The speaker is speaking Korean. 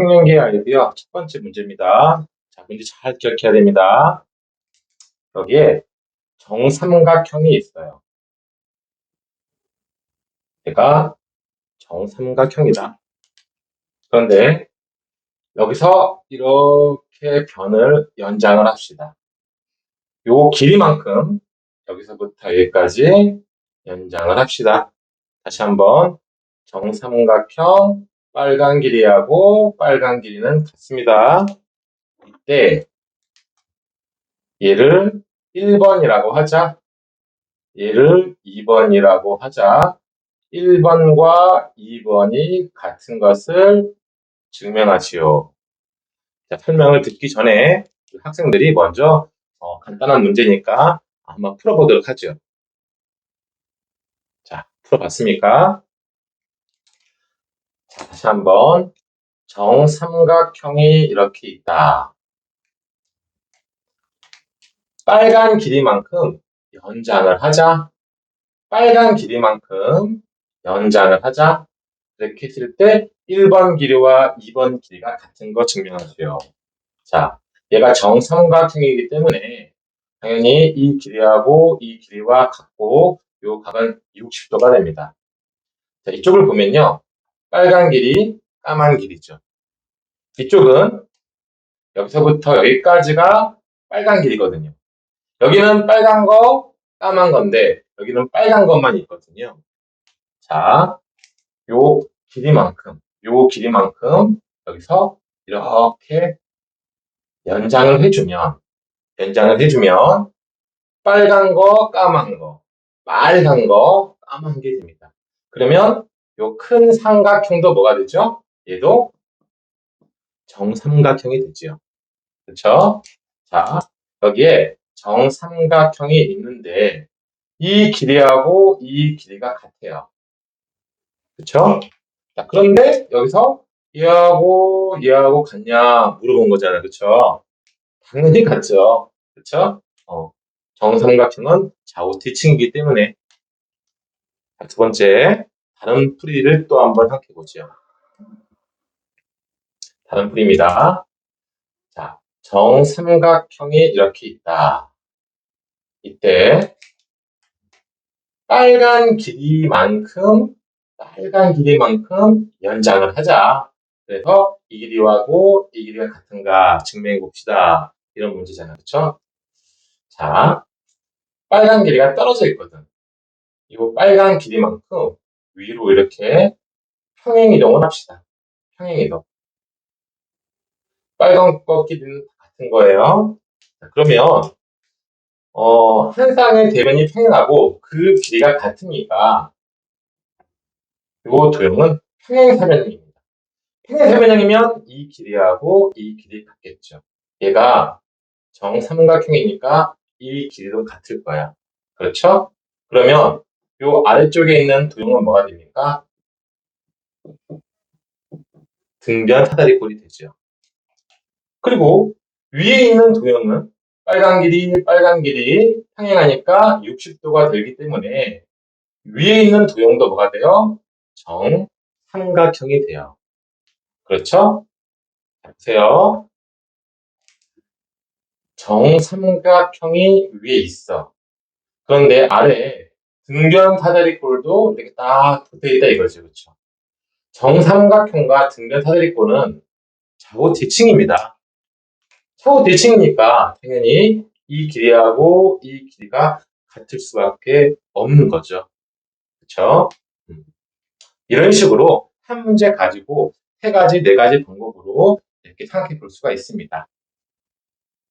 평면계 아이디어 첫 번째 문제입니다. 자, 문제 잘 기억해야 됩니다. 여기에 정삼각형이 있어요. 얘가 정삼각형이다. 그런데 여기서 이렇게 변을 연장을 합시다. 요 길이만큼 여기서부터 여기까지 연장을 합시다. 다시 한번 정삼각형 빨간 길이하고 빨간 길이는 같습니다. 이때 얘를 1번이라고 하자. 얘를 2번이라고 하자. 1번과 2번이 같은 것을 증명하지요. 자, 설명을 듣기 전에 학생들이 먼저 어, 간단한 문제니까 한번 풀어보도록 하죠. 자, 풀어봤습니까? 자, 다시 한번 정삼각형이 이렇게 있다. 빨간 길이만큼 연장을 하자. 빨간 길이만큼 연장을 하자. 이렇게 했을 때 1번 길이와 2번 길이가 같은 거 증명하세요. 자, 얘가 정삼각형이기 때문에 당연히 이 길이하고 이 길이와 같고 요 각은 60도가 됩니다. 자, 이쪽을 보면요. 빨간 길이, 까만 길이죠. 이쪽은 여기서부터 여기까지가 빨간 길이거든요. 여기는 빨간 거, 까만 건데 여기는 빨간 것만 있거든요. 자, 요 길이만큼, 요 길이만큼 여기서 이렇게 연장을 해주면, 연장을 해주면 빨간 거, 까만 거, 빨간 거, 까만 게 됩니다. 그러면 요 큰 삼각형도 뭐가 되죠? 얘도 정삼각형이 되죠. 그렇죠? 자, 여기에 정삼각형이 있는데 이 길이하고 이 길이가 같아요. 그렇죠? 자, 그런데 여기서 얘하고 얘하고 같냐 물어본 거잖아요. 그렇죠? 당연히 같죠. 그렇죠? 어, 정삼각형은 좌우 뒤층이기 때문에 자, 두 번째 다른 풀이를 또 한번 생각해 보죠. 다른 풀이입니다. 자, 정삼각형이 이렇게 있다. 이때 빨간 길이만큼 빨간 길이만큼 연장을 하자. 그래서 이 길이하고 이 길이가 같은가 증명해 봅시다. 이런 문제잖아요. 그렇죠? 자, 빨간 길이가 떨어져 있거든. 이 빨간 길이만큼 위로 이렇게 평행 이동을 합시다. 평행 이동. 빨간 거 길이는 같은 거예요. 자, 그러면 어, 한 쌍의 대면이 평행하고 그 길이가 같으니까 이 도형은 평행사변형입니다. 평행사변형이면 이 길이하고 이 길이 같겠죠. 얘가 정삼각형이니까 이 길이도 같을 거야. 그렇죠? 그러면 이 아래쪽에 있는 도형은 뭐가 됩니까? 등변 사다리꼴이 되죠. 그리고 위에 있는 도형은 빨간 길이, 빨간 길이 평행하니까 60도가 되기 때문에 위에 있는 도형도 뭐가 돼요? 정 삼각형이 돼요. 그렇죠? 보세요. 정삼각형이 위에 있어. 그런데 아래 등변 사다리꼴도 이렇게 딱 붙어 있다 이거죠. 그렇죠? 정삼각형과 등변 사다리꼴은 좌우 대칭입니다. 좌우 대칭이니까 당연히 이 길이하고 이 길이가 같을 수밖에 없는 거죠. 그렇죠? 이런 식으로 한 문제 가지고 세 가지, 네 가지 방법으로 이렇게 생각해 볼 수가 있습니다.